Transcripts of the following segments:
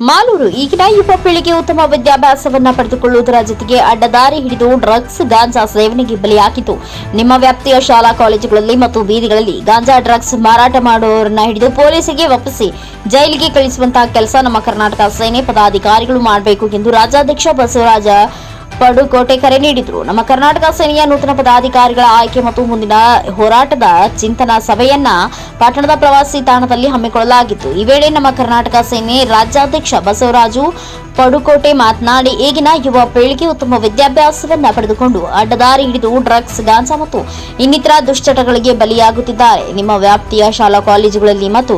ಮಾಲೂರು ಈಗಿನ ಯುವ ಪೀಳಿಗೆ ಉತ್ತಮ ವಿದ್ಯಾಭ್ಯಾಸವನ್ನ ಪಡೆದುಕೊಳ್ಳುವುದರ ಜೊತೆಗೆ ಅಡ್ಡದಾರಿ ಹಿಡಿದು ಡ್ರಗ್ಸ್, ಗಾಂಜಾ ಸೇವನೆಗೆ ಬಲಿಯಾಗಿದ್ದು, ನಿಮ್ಮ ವ್ಯಾಪ್ತಿಯ ಶಾಲಾ ಕಾಲೇಜುಗಳಲ್ಲಿ ಮತ್ತು ಬೀದಿಗಳಲ್ಲಿ ಗಾಂಜಾ, ಡ್ರಗ್ಸ್ ಮಾರಾಟ ಮಾಡುವವರನ್ನ ಹಿಡಿದು ಪೊಲೀಸಿಗೆ ಒಪ್ಪಿಸಿ ಜೈಲಿಗೆ ಕಳಿಸುವಂತಹ ಕೆಲಸ ನಮ್ಮ ಕರ್ನಾಟಕ ಸೇನೆ ಪದಾಧಿಕಾರಿಗಳು ಮಾಡಬೇಕು ಎಂದು ರಾಜ್ಯಾಧ್ಯಕ್ಷ ಬಸವರಾಜ ಪಡುಕೋಟೆ ಕರೆ ನೀಡಿದರು. ನಮ್ಮ ಕರ್ನಾಟಕ ಸೇನೆಯ ನೂತನ ಪದಾಧಿಕಾರಿಗಳ ಆಯ್ಕೆ ಮತ್ತು ಮುಂದಿನ ಹೋರಾಟದ ಚಿಂತನಾ ಸಭೆಯನ್ನ ಪಟ್ಟಣದ ಪ್ರವಾಸಿ ತಾಣದಲ್ಲಿ ಹಮ್ಮಿಕೊಳ್ಳಲಾಗಿತ್ತು. ಈ ವೇಳೆ ನಮ್ಮ ಕರ್ನಾಟಕ ಸೇನೆ ರಾಜ್ಯಾಧ್ಯಕ್ಷ ಬಸವರಾಜು ಪಡುಕೋಟೆ ಮಾತನಾಡಿ, ಈಗಿನ ಯುವ ಪೀಳಿಗೆ ಉತ್ತಮ ವಿದ್ಯಾಭ್ಯಾಸವನ್ನ ಪಡೆದುಕೊಂಡು ಅಡ್ಡದಾರಿ ಹಿಡಿದು ಡ್ರಗ್ಸ್, ಗಾಂಜಾ ಮತ್ತು ಇನ್ನಿತರ ದುಶ್ಚಟಗಳಿಗೆ ಬಲಿಯಾಗುತ್ತಿದ್ದಾರೆ. ನಿಮ್ಮ ವ್ಯಾಪ್ತಿಯ ಶಾಲಾ ಕಾಲೇಜುಗಳಲ್ಲಿ ಮತ್ತು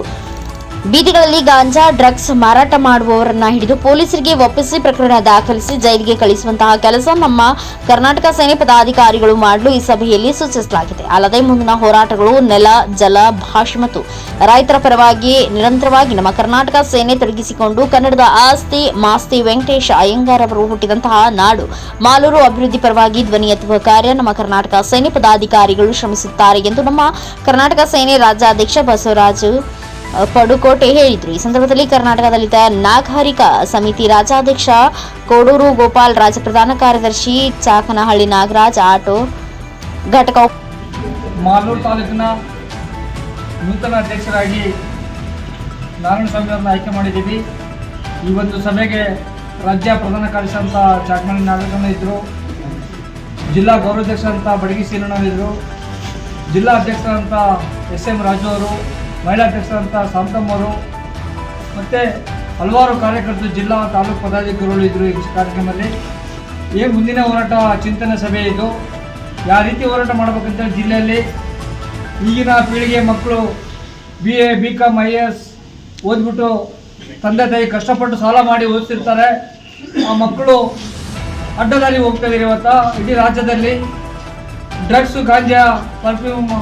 ಬೀದಿಗಳಲ್ಲಿ ಗಾಂಜಾ, ಡ್ರಗ್ಸ್ ಮಾರಾಟ ಮಾಡುವವರನ್ನ ಹಿಡಿದು ಪೊಲೀಸರಿಗೆ ಒಪ್ಪಿಸಿ ಪ್ರಕರಣ ದಾಖಲಿಸಿ ಜೈಲಿಗೆ ಕಳಿಸುವಂತಹ ಕೆಲಸ ನಮ್ಮ ಕರ್ನಾಟಕ ಸೇನೆ ಪದಾಧಿಕಾರಿಗಳು ಮಾಡಲು ಈ ಸಭೆಯಲ್ಲಿ ಸೂಚಿಸಲಾಗಿದೆ. ಅಲ್ಲದೆ ಮುಂದಿನ ಹೋರಾಟಗಳು ನೆಲ, ಜಲ ಭಾಷೆ ಮತ್ತು ರೈತರ ಪರವಾಗಿ ನಿರಂತರವಾಗಿ ನಮ್ಮ ಕರ್ನಾಟಕ ಸೇನೆ ತೊಡಗಿಸಿಕೊಂಡು ಕನ್ನಡದ ಆಸ್ತಿ, ಮಾಸ್ತಿ ವೆಂಕಟೇಶ ಅಯ್ಯಂಗಾರ್ ಅವರು ಹುಟ್ಟಿದಂತಹ ನಾಡು. ಮಾಲೂರು ಅಭಿವೃದ್ಧಿ ಪರವಾಗಿ ಧ್ವನಿ ಎತ್ತುವ ಕಾರ್ಯ ನಮ್ಮ ಕರ್ನಾಟಕ ಸೇನೆ ಪದಾಧಿಕಾರಿಗಳು ಶ್ರಮಿಸುತ್ತಾರೆ ಎಂದು ನಮ್ಮ ಕರ್ನಾಟಕ ಸೇನೆ ರಾಜ್ಯಾಧ್ಯಕ್ಷ ಬಸವರಾಜು ಪಡುಕೋಟೆ ಹೇಳಿದರು. ಈ ಸಂದರ್ಭದಲ್ಲಿ ಕರ್ನಾಟಕ ದಲಿತ ನಾಗರಿಕ ಸಮಿತಿ ರಾಜ್ಯಾಧ್ಯಕ್ಷ ಕೋಡೂರು ಗೋಪಾಲ್ ರಾಜ ಪ್ರಧಾನ ಕಾರ್ಯದರ್ಶಿ ಚಾಕನಹಳ್ಳಿ ನಾಗರಾಜ್, ಆಟೋ ಘಟಕ ಮಾಲೂರು ತಾಲೂಕಿನ ನೂತನ ಅಧ್ಯಕ್ಷರಾಗಿ ನಾರಾಯಣಸ್ವಾಮಿ ಅವರನ್ನ ಆಯ್ಕೆ ಮಾಡಿದ್ದೀವಿ. ಈ ಒಂದು ಸಭೆಗೆ ರಾಜ್ಯ ಪ್ರಧಾನ ಕಾರ್ಯದರ್ಶಿ ಅಂತ ಚಾಕನಹಳ್ಳಿ ನಾಗರಣ್ಣ ಇದ್ದರು ಜಿಲ್ಲಾ ಗೌರವಾಧ್ಯಕ್ಷ ಅಂತ ಬಡಗಿ ಸೀನಣ್ಣ ಇದ್ದರು ಜಿಲ್ಲಾ ಅಧ್ಯಕ್ಷರಂತ ಎಸ್ ಎಂ ರಾಜು ಅವರು. ಮಹಿಳಾ ಅಧ್ಯಕ್ಷರಂತ ಶಾಂತಮ್ಮ ಮತ್ತೆ ಹಲವಾರು ಕಾರ್ಯಕರ್ತರು ಜಿಲ್ಲಾ ತಾಲೂಕು ಪದಾಧಿಕಾರಿಗಳು ಇದ್ದರು ಈ ಕಾರ್ಯಕ್ರಮದಲ್ಲಿ. ಏ ಮುಂದಿನ ಹೋರಾಟ ಚಿಂತನೆ ಸಭೆ ಇದು. ಯಾವ ರೀತಿ ಹೋರಾಟ ಮಾಡಬೇಕಂತ ಜಿಲ್ಲೆಯಲ್ಲಿ ಈಗಿನ ಪೀಳಿಗೆ ಮಕ್ಕಳು B A B com I S ಓದ್ಬಿಟ್ಟು ತಂದೆ ತಾಯಿ ಕಷ್ಟಪಟ್ಟು ಸಾಲ ಮಾಡಿ ಓದಿಸಿರ್ತಾರೆ ಆ ಮಕ್ಕಳು ಅಡ್ಡದಾರಿ ಹೋಗ್ತಾ ಇದ್ದಾರೆ ಇವತ್ತು. ಇಡೀ ರಾಜ್ಯದಲ್ಲಿ ಡ್ರಗ್ಸು ಗಾಂಜಾ ಪರ್ಫ್ಯೂಮ್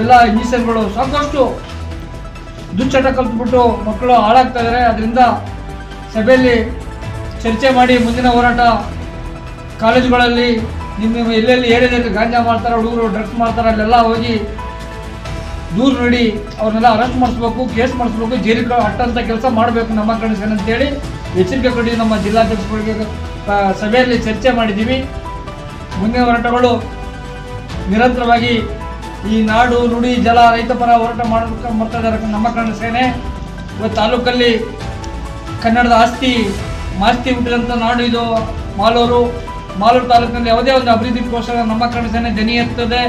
ಎಲ್ಲ ಇಂಜೆಕ್ಷನ್ಗಳು ಸಾಕಷ್ಟು ದುಶ್ಚಟ ಕಲ್ತ್ಬಿಟ್ಟು ಮಕ್ಕಳು ಹಾಳಾಗ್ತಾ ಇದ್ದಾರೆ ಅದರಿಂದ ಸಭೆಯಲ್ಲಿ ಚರ್ಚೆ ಮಾಡಿ ಮುಂದಿನ ಹೋರಾಟ ಕಾಲೇಜುಗಳಲ್ಲಿ ನಿಮ್ಮ ಎಲ್ಲೆಲ್ಲಿ ಏರಿಯಾದಲ್ಲಿ ಗಾಂಜಾ ಮಾಡ್ತಾರೆ, ಹುಡುಗರು ಡ್ರಗ್ಸ್ ಮಾಡ್ತಾರೆ, ಅಲ್ಲೆಲ್ಲ ಹೋಗಿ ದೂರು ನೋಡಿ ಅವ್ರನ್ನೆಲ್ಲ ಅರೆಸ್ಟ್ ಮಾಡಿಸ್ಬೇಕು, ಕೇಸ್ ಮಾಡಿಸ್ಬೇಕು, ಜೈಲಿಗೆ ಅಟ್ಟಂತ ಕೆಲಸ ಮಾಡಬೇಕು ನಮ್ಮ ಕಡೆ ಅಂತೇಳಿ ಎಚ್ಚರಿಕೆ ಕೊಡಿ ನಮ್ಮ ಜಿಲ್ಲಾಧ್ಯಕ್ಷರಿಗೆ ಸಭೆಯಲ್ಲಿ ಚರ್ಚೆ ಮಾಡಿದ್ದೀವಿ. ಮುಂದಿನ ಹೋರಾಟಗಳು ನಿರಂತರವಾಗಿ ಈ ನಾಡು ನುಡಿ ಜಲ ರೈತ ಪರ ಹೋರಾಟ ಮಾಡಬೇಕು ಇದ್ದಾರೆ ನಮ್ಮ ಕನ್ನಡ ಸೇನೆ. ಇವತ್ತು ತಾಲೂಕಲ್ಲಿ ಕನ್ನಡದ ಆಸ್ತಿ ಮಾಸ್ತಿ ಹುಟ್ಟಿದಂಥ ನಾಡು ಇದು. ಮಾಲೂರು ಮಾಲೂರು ತಾಲೂಕಿನಲ್ಲಿ ಯಾವುದೇ ಒಂದು ಅಭಿವೃದ್ಧಿಗೋಸ್ಕರ ನಮ್ಮ ಕನ್ನಡ ಸೇನೆ ದನಿ ಎತ್ತದೆ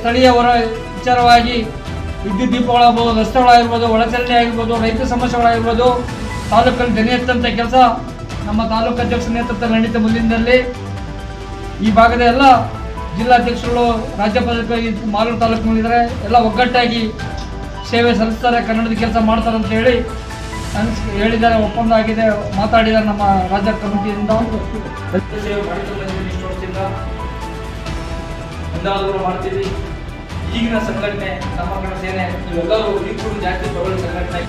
ಸ್ಥಳೀಯ ಹೊರ ವಿಚಾರವಾಗಿ ವಿದ್ಯುತ್ ದೀಪಗಳಾಗ್ಬೋದು ರಸ್ತೆಗಳಾಗಿರ್ಬೋದು ಒಳಚರಣೆ ಆಗಿರ್ಬೋದು, ರೈತ ಸಮಸ್ಯೆಗಳಾಗಿರ್ಬೋದು, ತಾಲೂಕಲ್ಲಿ ದನಿ ಎತ್ತಂಥ ಕೆಲಸ ನಮ್ಮ ತಾಲೂಕು ಅಧ್ಯಕ್ಷ ನೇತೃತ್ವ ನಡೀತಾ ಮುಂದಿನಲ್ಲಿ ಈ ಭಾಗದ ಎಲ್ಲ ಜಿಲ್ಲಾಧ್ಯಕ್ಷರು ರಾಜ್ಯ ಪದಾಧಿಕಾರಿ ಮಾಲೂರು ತಾಲೂಕಿನಲ್ಲಿದ್ದಾರೆ. ಎಲ್ಲ ಒಗ್ಗಟ್ಟಾಗಿ ಸೇವೆ ಸಲ್ಲಿಸ್ತಾರೆ, ಕನ್ನಡದ ಕೆಲಸ ಮಾಡ್ತಾರೆ ಅಂತ ಹೇಳಿ ಅನ್ಸ್, ಹೇಳಿದ್ದಾರೆ ಒಪ್ಪಂದ ಆಗಿದೆ ಮಾತಾಡಿದ್ದಾರೆ ನಮ್ಮ ರಾಜ್ಯ ಕಮಿಟಿಯಿಂದ. ಮಾಡ್ತೀವಿ. ಈಗಿನ ಸಂಘಟನೆ, ನಮ್ಮ ಕನ್ನಡ ಸೇನೆ ಇವೆಲ್ಲರೂ ಈ ಪ್ರಬಲ ಸಂಘಟನೆ.